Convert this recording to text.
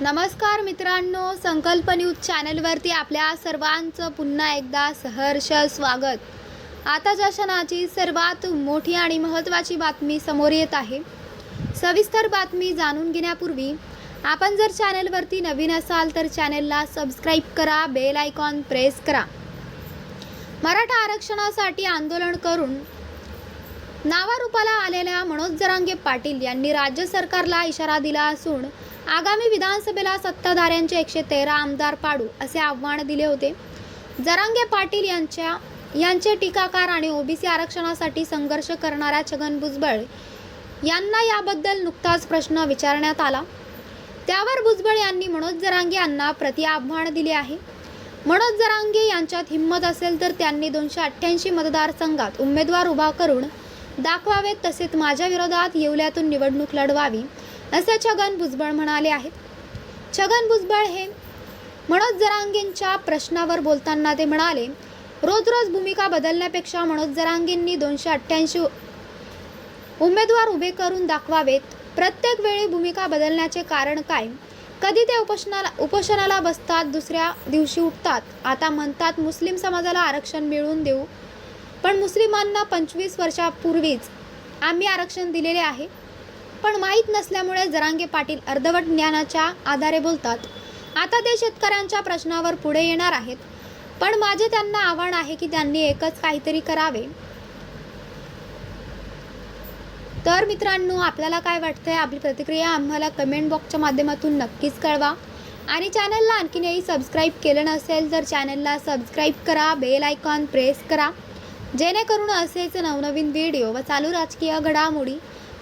नमस्कार मित्रांनो संकल्प न्यूज चॅनलवरती आपल्या सर्वांचं पुन्हा एकदा सहर्ष स्वागत. आताच्या क्षणाची सर्वात मोठी आणि महत्त्वाची बातमी समोर येत आहे सविस्तर बातमी जाणून घेण्यापूर्वी आपण जर चॅनलवरती नवीन असाल तर चॅनलला सबस्क्राईब करा बेल आयकॉन प्रेस करा. मराठा आरक्षणासाठी आंदोलन करून नावारूपाला आलेल्या मनोज जरांगे पाटील यांनी राज्य सरकारला इशारा दिला असून आगामी विधानसभेला सत्ताधाऱ्यांचे एकशे तेरा आमदार पाडू असे आव्हान दिले होते. जरांगे पाटील यांच्या यांचे टीकाकार आणि ओबीसी आरक्षणासाठी संघर्ष करणाऱ्या छगन भुजबळ यांना याबद्दल नुकताच प्रश्न विचारण्यात आला. त्यावर भुजबळ यांनी मनोज जरांगे यांना प्रति आव्हान दिले आहे. मनोज जरांगे यांच्यात हिंमत असेल तर त्यांनी दोनशे अठ्ठ्याऐंशी मतदारसंघात उमेदवार उभा करून दाखवावेत तसेच माझ्या विरोधात येवल्यातून निवडणूक लढवावी. असे छगन भुजबळ म्हणाले आहेत. छगन भुजबळ हे मनोज जरांगेंच्या प्रश्नावर बोलताना ते म्हणाले रोज रोज भूमिका बदलण्यापेक्षा मनोज जरांगेंनी दोनशे अठ्ठ्याऐंशी उमेदवार उभे करून दाखवावेत. प्रत्येक वेळी भूमिका बदलण्याचे कारण काय? कधी ते उपोषणाला उपोषणाला बसतात दुसऱ्या दिवशी उठतात. आता म्हणतात मुस्लिम समाजाला आरक्षण मिळवून देऊ. पण मुस्लिमांना पंचवीस वर्षापूर्वीच आम्ही आरक्षण दिलेले आहे. पण माहीत नसल्यामुळे जरांगे पाटील अर्धवट ज्ञानाच्या आधारे बोलतात. आता ते शेतकऱ्यांच्या प्रश्नावर पुढे येणार आहेत. पण माझे त्यांना आव्हान आहे की त्यांनी एकच काहीतरी करावे. तर मित्रांनो आपल्याला काय वाटतंय? आपली प्रतिक्रिया आम्हाला कमेंट बॉक्सच्या माध्यमातून नक्कीच कळवा. आणि चॅनलला आणखीनही सबस्क्राईब केलं नसेल तर चॅनलला सबस्क्राईब करा बेल आयकॉन प्रेस करा. जेणेकरून असेच नवनवीन व्हिडिओ व चालू राजकीय घडामोडी